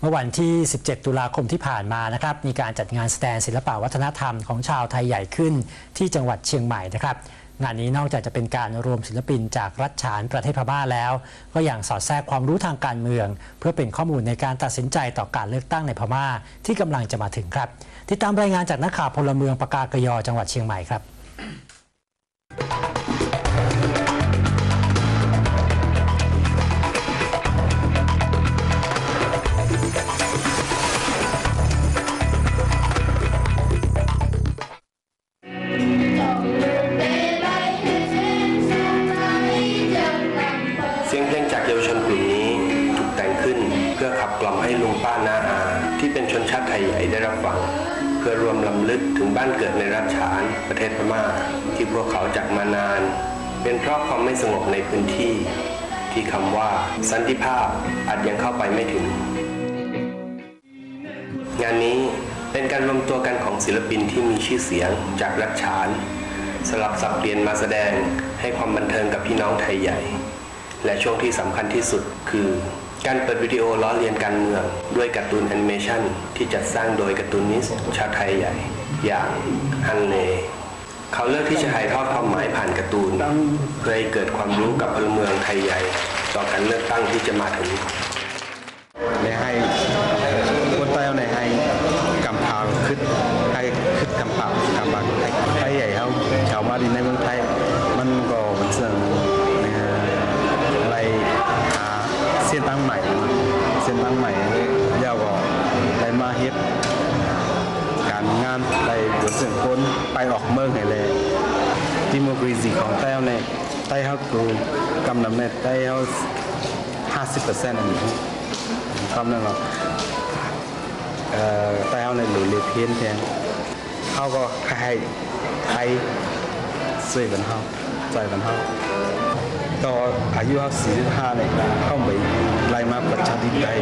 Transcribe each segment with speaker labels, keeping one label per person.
Speaker 1: เมื่อวันที่ 17 ตุลาคมที่ผ่านมานะครับ มีการจัดงานแสดงศิลปวัฒนธรรมของชาวไทยใหญ่ขึ้นที่จังหวัดเชียงใหม่นะครับ งานนี้นอกจากจะเป็นการรวมศิลปินจากรัฐฉานประเทศพม่าแล้ว ก็ยังสอดแทรกความรู้ทางการเมือง เพื่อเป็นข้อมูลในการตัดสินใจต่อการเลือกตั้งในพม่าที่กำลังจะมาถึงครับ ติดตามรายงานจากนักข่าวพลเมืองปากากยอจังหวัดเชียงใหม่ครับ
Speaker 2: กเยาวชนกลุ่มนี้ถูกแต่งขึ้น เพื่อขับกล่อมให้ลุงป้านาอาที่เป็นชนชาติไทยใหญ่ได้รับฟัง เพื่อรวมลำลึกถึงบ้านเกิดในรัฐฉานประเทศพม่า ที่พวกเขาจากมานาน เป็นเพราะความไม่สงบในพื้นที่ ที่คำว่าสันติภาพอาจยังเข้าไปไม่ถึง งานนี้เป็นการรวมตัวกันของศิลปินที่มีชื่อเสียงจากรัฐฉาน สลับสับเปลี่ยนมาแสดงให้ความบันเทิงกับพี่น้องไทยใหญ่ และช่วงที่สำคัญที่สุดคือการเปิดวิดีโอล้อเลียนการเมือง ด้วยการ์ตูนแอนิเมชันที่จัดสร้างโดยการ์ตูนนิสชาวไทยใหญ่ อย่างฮันเนเขาเลือกที่จะถ่ายทอดความหมายผ่านการ์ตูน เพื่อให้เกิดความรู้กับพลเมืองไทยใหญ่ ต่อการเลือกตั้งที่จะมาถึง
Speaker 3: ได้ให้ มาเฮ็ดการงานไปบนเสียงคนไปออกเมืองไงเลยที่มกรีซีของแต้าในไต้เฮากูกำนำในไต้เฮาห้าสิบเปอร์เซ็นต์อันนี้กำนำเราเอ่อไต้เฮาในหรือเลเพียนแทนเขาก็ให้ไทยสวยกันเฮาใจกันเฮาต่ออายุเขาสี่สิบห้าเนี่ยเข้าไปไล่มาประชาธิปไตย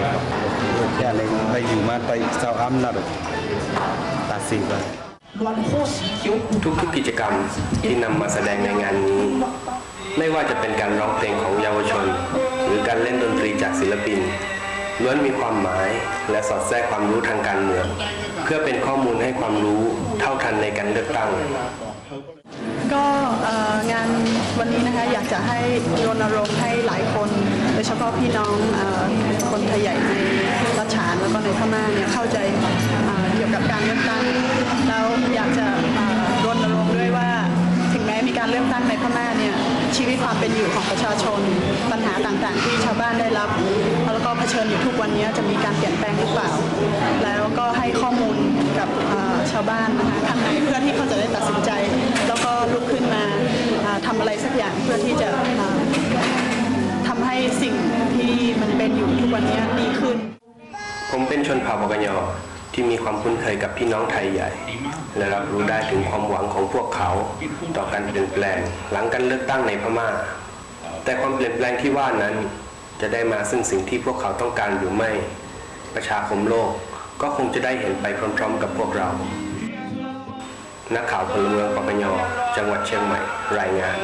Speaker 3: อย่นึงได้อยู่มาไปเจ้าอำนาจตัดสินไป
Speaker 2: ทุกๆกิจกรรมที่นำมาแสดงในงานนี้ ไม่ว่าจะเป็นการร้องเพลงของเยาวชน หรือการเล่นดนตรีจากศิลปินล้วนมีความหมายและสอดแทรกความรู้ทางการเมือง เพื่อเป็นข้อมูลให้ความรู้เท่าทันในการเลือกตั้ง
Speaker 4: ก็งานวันนี้นะคะอยากจะให้รณรงค์ให้หลายคนโดยเฉพาะพี่น้องอคนไทยใหญ่ ชฉานในพม่าเนี่ยเข้าใจเอ่อเกี่ยวกับการเลือกตั้งแล้วอยากจะรณรงค์ด้วยว่า ถึงแม้มีการเลือกตั้งในพม่าเนี่ยชีวิตความเป็นอยู่ของประชาชน ปัญหาต่างๆ ที่ชาวบ้านได้รับ แล้วก็เผชิญอยู่ทุกวันนี้จะมีการเปลี่ยนแปลงหรือเปล่า แล้วก็ให้ข้อมูลกับชาวบ้านนะคะข้างในเพื่อที่เขาจะได้ตัดสินใจ แล้วก็ลุกขึ้นมาอ่าทำอะไรสักอย่างเพื่อที่จะ
Speaker 2: ผมเป็นชนเผ่าปากยอที่มีความคุ้นเคยกับพี่น้องไทยใหญ่ และรับรู้ได้ถึงความหวังของพวกเขา ต่อการเปลี่ยนแปลง หลังการเลือกตั้งในพม่า แต่ความเปลี่ยนแปลงที่ว่านั้น จะได้มาซึ่งสิ่งที่พวกเขาต้องการหรือไม่ ประชาคมโลกก็คงจะได้เห็นไปพร้อมๆ กับพวกเรา นักข่าวพลเมืองปากยจังหวัดเชียงใหม่รายงาน